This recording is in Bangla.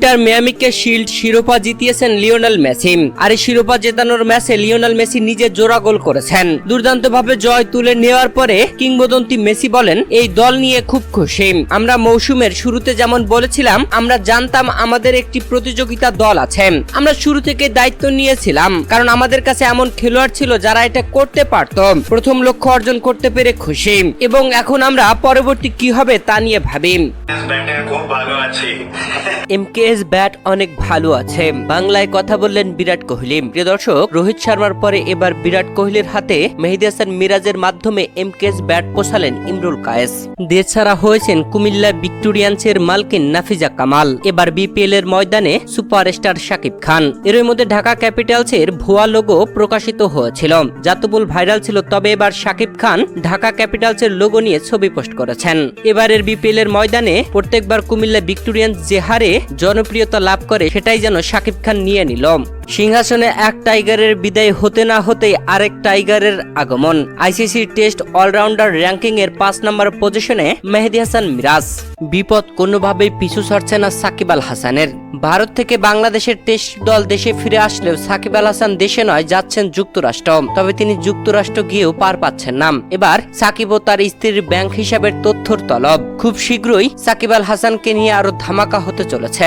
ইন্টার মিয়ামিকে শিল্ড শিরোপা জিতিয়েছেন লিওনেল মেসি। আর এই শিরোপা জেতানোর ম্যাচে লিওনেল মেসি নিজে জোড়া গোল করেছেন। দুর্দান্তভাবে জয় তুলে নেওয়ার পরে কিংবদন্তি মেসি বলেন এই দল নিয়ে খুব খুশি। আমরা মৌসুমের শুরুতে যেমন বলেছিলাম আমরা জানতাম আমাদের একটি প্রতিযোগিতা দল আছে। আমরা শুরু থেকে দায়িত্ব নিয়েছিলাম কারণ আমাদের কাছে এমন খেলোয়াড় ছিল যারা এটা করতে পারত। প্রথম লক্ষ্য অর্জন করতে পেরে খুশি। এবং এখন আমরা পরবর্তী কি হবে তা নিয়ে ভাবি। ব্যাটে খুব এমকেএস ব্যাট অনেক ভালো আছে। বাংলায় কথা বললেন বিরাট কোহলি। প্রিয় দর্শক, রোহিত শর্মার পরে এবার বিরাট কোহলির হাতে মেহেদি হাসান মিরাজের মাধ্যমে এমকেএস ব্যাট পোষালেন ইমরুল কায়েস। দেশ ছাড়া হয়েছেন কুমিল্লা ভিক্টোরিয়ান্সের মালকিন নাফিজা কামাল। এবার বিপিএল এর ময়দানে সুপারস্টার শাকিব খান। এর মধ্যে ঢাকা ক্যাপিটালসের ভুয়া লোগো প্রকাশিত হয়েছিল। জাতবুল ভাইরাল ছিল, তবে এবার শাকিব খান ঢাকা ক্যাপিটালসের লোগো নিয়ে ছবি পোস্ট করেছেন। এবারের বিপিএল এর ময়দানে প্রত্যেকবার কুমিল্লা ভিক্টোরিয়ান্স যে হারে জনপ্রিয়তা লাভ করে, সেটাই যেন শাকিব খান নিয়ে নিল। সিংহাসনে এক টাইগারের বিদায় হতে না হতেই আরেক টাইগারের আগমন। আইসিসি টেস্ট অলরাউন্ডার র্যাঙ্কিং এর পাঁচ নম্বর পজিশনে মেহেদি হাসান মিরাজ। বিপদ কোনোভাবেই পিছু ছাড়ছে না সাকিব আল হাসানের। ভারত থেকে বাংলাদেশের টেস্ট দল দেশে ফিরে আসলেও সাকিব আল হাসান দেশে নয়, যাচ্ছেন যুক্তরাষ্ট্র। তবে তিনি যুক্তরাষ্ট্র গিয়েও পার পাচ্ছেন না এবার সাকিব ও তার স্ত্রীর ব্যাংক হিসাবের তথ্যর তলব। খুব শীঘ্রই সাকিব আল হাসানকে নিয়ে আরও ধামাকা হতে চলেছে।